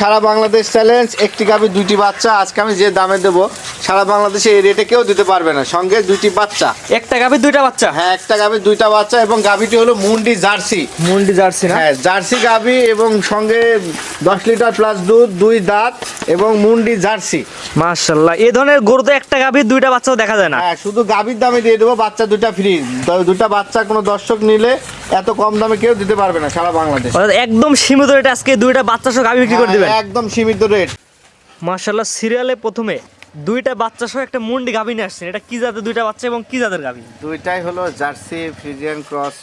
সারা Bangladesh challenge একটি গাভি দুইটি বাচ্চা আজকে আমি যে দামে দেবো সারা বাংলাদেশে এই রেটে কেউ দিতে পারবে না। সঙ্গে দুইটি বাচ্চা। একটা গাভীর দুইটা বাচ্চা? হ্যাঁ একটা গাভি দুইটা বাচ্চা এবং গাভিটি হলো মুন্ডি জার্সি। মুন্ডি জার্সি না? হ্যাঁ জার্সি গাভি এবং সঙ্গে দশ লিটার প্লাস দুধ দুই দাঁত এবং মুন্ডি জার্সি। মাশাল্লাহ এই ধরনের গরু তো একটা গাভীর দুইটা বাচ্চাও দেখা যায় না। হ্যাঁ শুধু গাভির দামে দিয়ে দেবো বাচ্চা দুইটা ফ্রি দুটা বাচ্চা কোনো দর্শক নিলে এত কম দামে কেউ দিতে পারবে না সারা বাংলাদেশ। একদম সীমিত রেটে আজকে দুইটা বাচ্চা সহ গাভী বিক্রি করে দিবেন? একদম সীমিত রেট মাশাল্লাহ সিরিয়ালে প্রথমে দুইটা বাচ্চা সহ একটা মুন্ডি গাভী নিয়ে আসছেন। এটা কি জাতের দুইটা বাচ্চা এবং কি জাতের গাভী? দুইটাই হলো জার্সি ফ্রিজিয়ান ক্রস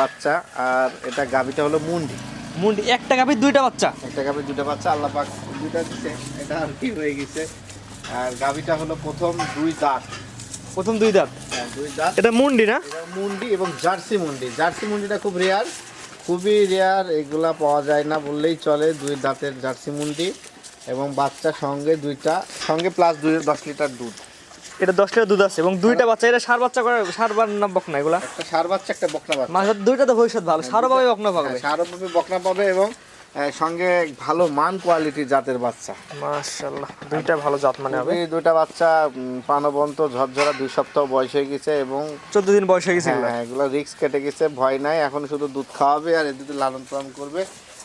বাচ্চা আর এটা গাভিটা হলো মুন্ডি। মুন্ডি একটা গাভীর দুইটা বাচ্চা? একটা গাভি দুটো বাচ্চা আল্লাহ পাক দুইটা দিচ্ছে এটা আর কি হয়ে গেছে। আর গাভিটা হলো প্রথম দুই দাঁত। প্রথম দুই দাঁত? হ্যাঁ, দুই দাঁত। এটা মুন্ডি না? এটা মুন্ডি এবং জার্সি মুন্ডি। জার্সি মুন্ডিটা খুব রেয়ার খুবই রেয়ার এগুলা পাওয়া যায় না বললেই চলে। দুই দাঁতের জার্সি মুন্ডি এবং বাচ্চা সঙ্গে দুইটা সঙ্গে প্লাস দুই দশ লিটার দুধ। এটা দশ লিটার দুধ আছে এবং দুইটা বাচ্চা এটা সার বাচ্চা করে সার বার না বকনা এগুলা? সার বাচ্চা একটা বকনা বাচ্চা। দুইটা তো ভবিষ্যৎ ভালো সারও পাবে বকনা পাবে। হ্যাঁ, সারও পাবে বকনা পাবে এবং সঙ্গে ভালো মান কোয়ালিটির জাতের বাচ্চা। মাশাল্লাহ দুইটা ভালো জাত মানে হবে? এই দুইটা বাচ্চা উম, প্রাণবন্ত ঝরঝরা দুই সপ্তাহ বয়স হয়ে গেছে এবং চোদ্দ দিন বয়স হয়ে গেছে হ্যাঁ এগুলো রিক্স কেটে গেছে ভয় নাই এখন শুধু দুধ খাওয়াবে আর এদিকে লালন পালন করবে।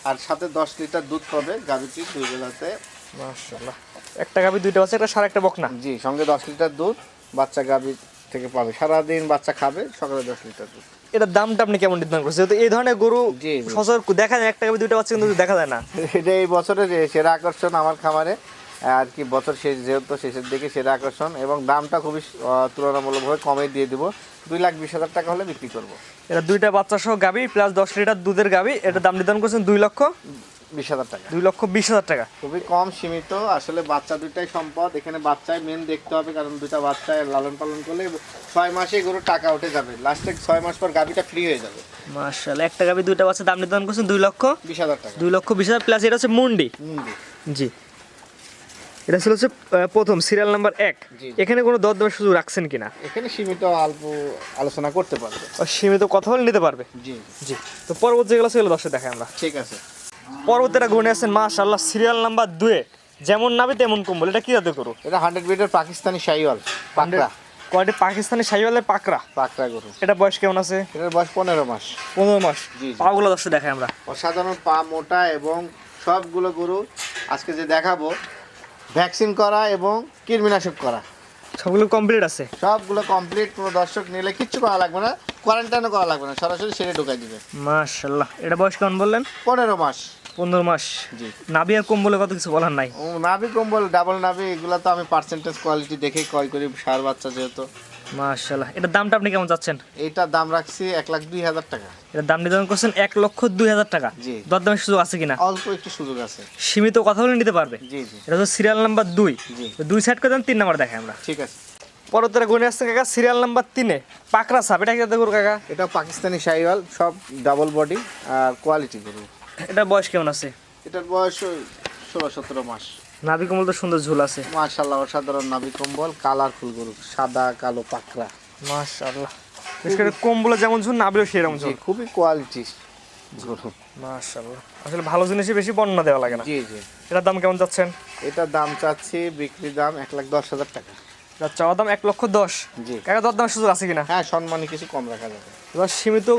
আর সাথে দশ লিটার দুধ পাবে গাভিটি দুই বেলাতে। মাশাল্লাহ একটা গাভী দুইটা বাচ্চা একটা সার একটা বকনা জি সঙ্গে দশ লিটার দুধ বাচ্চা গাভি থেকে পাবে। সারাদিন বাচ্চা খাবে সকালে দশ লিটার দুধ। এটার দামটা আপনি কেমন নির্ধারণ করছেন? যেহেতু এই ধরনের গরু সচর দেখা যায় একটা দুইটা বাচ্চা কিন্তু দেখা যায় না। এটা এই বছরের যে সেরা আকর্ষণ আমার খামারে। আর কি বছর শেষ যেহেতু শেষের দিকে সেরা আকর্ষণ এবং দামটা খুবই তুলনামূলকভাবে কমে দিয়ে দিব। দুই লাখ বিশ হাজার টাকা হলে বিক্রি করব। এটা দুইটা বাচ্চা সহ গাভী প্লাস দশ লিটার দুধের গাভী এটা দাম নির্ধারণ করছেন দুই লক্ষ। বিশ হাজার টাকা। দুই লক্ষ বিশ হাজার টাকা। খুবই কম সীমিত আসলে বাচ্চা দুইটাই সম্পদ। এখানে বাচ্চাই মেন দেখতে হবে কারণ দুইটা বাচ্চায় লালন পালন করলে ছয় মাসে গরু টাকা উঠে যাবে। লাস্টে ছয় মাস পর গাভিটা ফ্রি হয়ে যাবে। মাশাল্লাহ একটা গাভী দুইটা বাচ্চা দাম নির্ধারণ করছেন দুই লক্ষ? বিশ হাজার টাকা। দুই লক্ষ বিশ হাজার প্লাস এটা হচ্ছে মুন্ডি। মুন্ডি। জি। এটা ছিল হচ্ছে প্রথম সিরিয়াল নাম্বার এক। এখানে কোনো দরদামের সুযোগ রাখছেন কিনা? এখানে সীমিত অল্প আলোচনা করতে পারবে। আর সীমিত কথা বলে নিতে পারবে? জি। জি। তো পরবর্তী যেগুলো সেগুলো দর্শক দেখাই আমরা। ঠিক আছে। পরবর্তীটা গুনে আছেন মাশাল্লাহ সিরিয়াল নাম্বার দুয়ে। যেমন নাবি তেমন কম্বল। এটা কি যাতে করো এটা হান্ড্রেড বিটের পাকিস্তানি শাহিওয়াল পাকড়া। কয়টি পাকিস্তানি সাইওয়ালের পাকড়া? পাকড়া গরু। এটা বয়স কেমন আছে? এটার বয়স পনেরো মাস। পনেরো মাস। পাগুলো দর্শক দেখাই আমরা। অসাধারণ পা মোটা এবং সবগুলো গরু আজকে যে দেখাবো ভ্যাকসিন করা এবং কৃমিনাশক করা। সবগুলো কমপ্লিট আছে? সবগুলো কমপ্লিট কোনো দর্শক নিলে কিচ্ছু করা লাগবে না। কোয়ারেন্টাইনও করা লাগবে না সরাসরি সেরে ঢোকাই দিবে। মাশাল্লাহ এটা বয়স কেমন বললেন? পনেরো মাস। পনেরো মাস। জি। নাবি আর কম্বলে কত কিছু বলার নাই? ও নাভি কম্বল ডাবল নাভি এগুলো তো আমি পার্সেন্টেজ কোয়ালিটি দেখে ক্রয় করি সার বাচ্চা যেহেতু। মাশাল্লাহ এটার দামটা আপনি কেমন চাচ্ছেন? এইটার দাম রাখছি এক লাখ দুই হাজার টাকা। এটার দাম নির্ধারণ করছেন এক লক্ষ দুই হাজার টাকা। জি। দরদামের সুযোগ আছে কিনা? অল্প একটু সুযোগ আছে। সীমিত কথা বলে নিতে পারবে। জি জি। এটা তো সিরিয়াল নাম্বার দুই। জি। দুই সাইড করে দেন তিন নাম্বার দেখাই আমরা। ঠিক আছে। পরবর্তীরা গুনে আসছে কাকা সিরিয়াল নাম্বার তিনে। পাকড়া সাপ এটা কি গরু কাকা? এটা পাকিস্তানি শাহিওয়াল সব ডাবল বডি আর কোয়ালিটি গরু। এটা বয়স কেমন আছে? এটার বয়স ষোলো সতেরো মাস। নাভি কমল তো সুন্দর ঝুল আছে। মার্শাল্লাহ অসাধারণ নাভি কম্বল কালারফুল গরু সাদা কালো পাকড়া। মাশাআল্লাহ। বিশেষ করে কম্বলে যেমন ঝুল নাভিও সেরকম ঝুল। খুবই কোয়ালিটি গরু। মাশাআল্লাহ। আসলে ভালো জিনিসই বেশি বর্ণনা দেওয়া লাগে না। জি জি। এটার দাম কেমন যাচ্ছেন এটার দাম চাচ্ছি বিক্রি দাম এক লাখ দশ হাজার টাকা। চাওয়া দাম এক লক্ষ দশ। জি। কাকা দর সুযোগ আছে কিনা? হ্যাঁ সম্মানে কিছু কম রাখা যাবে। এবার সীমিত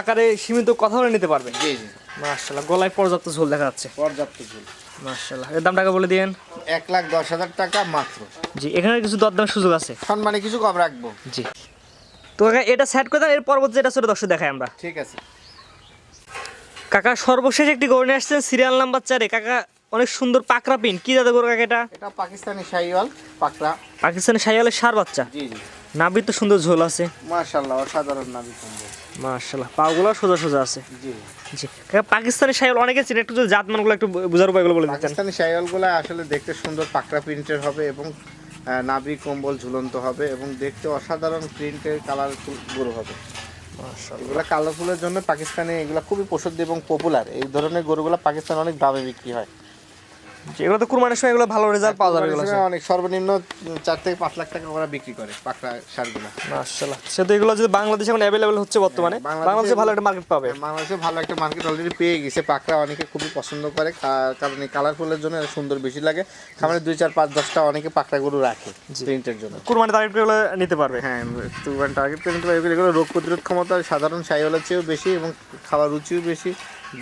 আকারে সীমিত কথা বলে নিতে পারবে? জি জি। মাশাআল্লাহ গলায় পর্যাপ্ত ঝোল দেখা যাচ্ছে। পর্যাপ্ত ঝুল। মাশাআল্লাহ এর দামটাকে বলে দিয়েন। এক লাখ দশ হাজার টাকা মাত্র। জি এখানে কিছু দরদামের সুযোগ আছে? সম্মানে কিছু কম রাখব। জি। তো কাকা এটা সেট করে দেন এর পরবর্তী যেটা ছোট দর্শক দেখাই আমরা। ঠিক আছে। কাকা সর্বশেষ একটি গরু নিয়ে আসছেন সিরিয়াল নাম্বার চারে। কাকা অনেক সুন্দর পাকরা পিন। কি দাদা গরু কাকা এটা? এটা পাকিস্তানি শাহিওয়াল পাকড়া পাকিস্তানি সাইয়ালের সার বাচ্চা? জি জি। নাভি তো সুন্দর ঝোল আছে। মার্শাল্লাহ অসাধারণ নাভি কম্বল মাশাআল্লাহ পাগুলো সোজা সোজা আছে। জি। জি। কাকা পাকিস্তানি সাইয়াল অনেকে চিনে একটু যদি জাত মানগুলো একটু বোঝার উপায়গুলো বলে দিচ্ছেন পাকিস্তানি শাহিওয়ালগুলো আসলে দেখতে সুন্দর পাকড়া প্রিন্টের হবে এবং নাভি কম্বল ঝুলন্ত হবে এবং দেখতে অসাধারণ প্রিন্টের কালারফুল গরু হবে। এগুলো কালারফুলের জন্য পাকিস্তানে এগুলো খুবই প্রসিদ্ধ এবং পপুলার এই ধরনের গরুগুলো পাকিস্তানে অনেক দামে বিক্রি হয়। এগুলো তো কুরবানির সময় এগুলো ভালো রেজাল্ট পাওয়া যাবে এগুলো অনেক সর্বনিম্ন চার থেকে পাঁচ লাখ টাকা ওরা বিক্রি করে পাকড়া সারগুলো। মাশাআল্লাহ। সেতো এগুলো যদি বাংলাদেশে এখন অ্যাভেলেবল হচ্ছে বর্তমানে হ্যাঁ, বাংলাদেশে ভালো একটা মার্কেট পাবে। বাংলাদেশে ভালো একটা মার্কেট অলরেডি পেয়ে গেছে। পাকড়া অনেকে খুবই পছন্দ করে কারণ এই কালারফুলের জন্য সুন্দর বেশি লাগে। খামারে দুই চার পাঁচ দশটা অনেকে পাকড়া গরু রাখে প্রিন্টের জন্য। কুরবানি টার্গেট এগুলো নিতে পারবে। হ্যাঁ কুরবান টার্গেট পেমেন্ট এগুলো এগুলো রোগ প্রতিরোধ ক্ষমতা সাধারণ সাইওয়ালের চেয়েও বেশি এবং খাওয়ার রুচিও বেশি।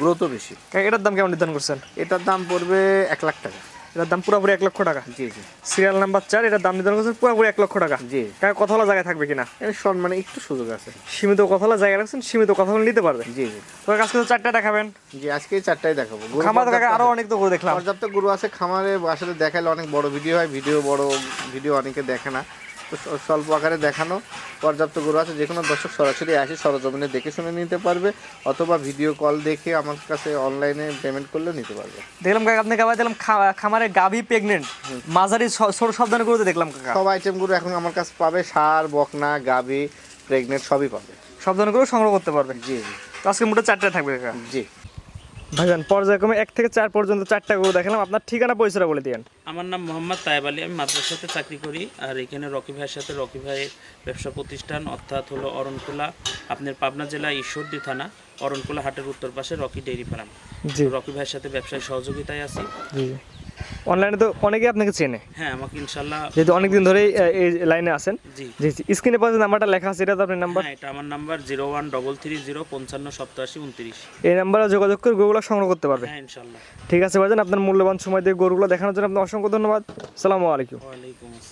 গ্রোথও বেশি। এটার দাম কেমন নির্ধারণ করছেন? এটার দাম পড়বে এক লাখ টাকা। এটার দাম পুরোপুরি এক লক্ষ টাকা? জি জি। সিরিয়াল নাম্বার চার এটার দাম নির্ধারণ করছেন পুরোপুরি এক লক্ষ টাকা? জি। কাকা কথা বলা জায়গায় থাকবে কিনা? এর সম্মানে একটু সুযোগ আছে। সীমিত কথা বলা জায়গা রাখছেন সীমিত কথা বলে নিতে পারবে জি জি। তো আজকে তো চারটা দেখাবেন। জি আজকে চারটাই দেখাবো। খামার তো কাকা পর্যাপ্ত আরও অনেক তো দেখলাম। পর্যাপ্ত গরু আছে খামারে আসলে দেখালে অনেক বড় ভিডিও হয় ভিডিও বড় ভিডিও অনেকে দেখে না। স্বল্প আকারে দেখানো পর্যাপ্ত গরু আছে যে কোনো দর্শক সরাসরি আসে সরজমিনে দেখে শুনে নিতে পারবে অথবা ভিডিও কল দেখে আমার কাছে অনলাইনে পেমেন্ট করলেও নিতে পারবে। দেখলাম কাকা আপনি কাকা দেখলাম খামারে গাভি প্রেগনেন্ট মাঝারি ছ- ছোট সব ধরনের গরুতে দেখলাম কাকা। সব আইটেম গরু এখন আমার কাছে পাবে সার বকনা গাভি প্রেগনেন্ট সবই পাবে। সব ধরনের গরু সংগ্রহ করতে পারবে। জি জি। তো আজকে মোটে চারটা থাকবে কাকা। জি। ভাইজান পর্যায়ক্রমে এক থেকে চার পর্যন্ত চারটা গরু দেখালাম। আপনার ঠিকানা পরিচয় বলে দিয়েন। আমার নাম মোহাম্মদ তায়েব আলী। আমি মাদ্রাসাতে চাকরি করি আর এখানে রকি ভাইয়ের সাথে রকি ভাইয়ের ব্যবসা প্রতিষ্ঠান অর্থাৎ হলো অরণকুলা আপনার পাবনা জেলা ঈশ্বরদী থানা অরণকুলা হাটের উত্তর পাশে রকি ডেইরি ফার্ম। রকি ভাইয়ের সাথে ব্যবসায় সহযোগিতায় আছি। অনলাইনে তো অনেকেই আপনাকে চেনে। হ্যাঁ আমাকে ইনশাল্লাহ যেহেতু অনেকদিন ধরেই এই লাইনে আছেন। জি। জি স্ক্রিনে পাশে নাম্বারটা লেখা আছে এটা তো আপনার নাম্বার হ্যাঁ এটা আমার number zero one double three zero পঞ্চান্ন সপ্তাশি উনত্রিশ। এই নাম্বারে যোগাযোগ করে গরুগুলো সংগ্রহ করতে পারবে। হ্যাঁ ইনশাল্লাহ ঠিক আছে ভাইজান আপনার মূল্যবান সময় দিয়ে গরুগুলো দেখানোর জন্য আপনার অসংখ্য ধন্যবাদ। সালামু আলাইকুম। ওয়ালাইকুম আসসালাম।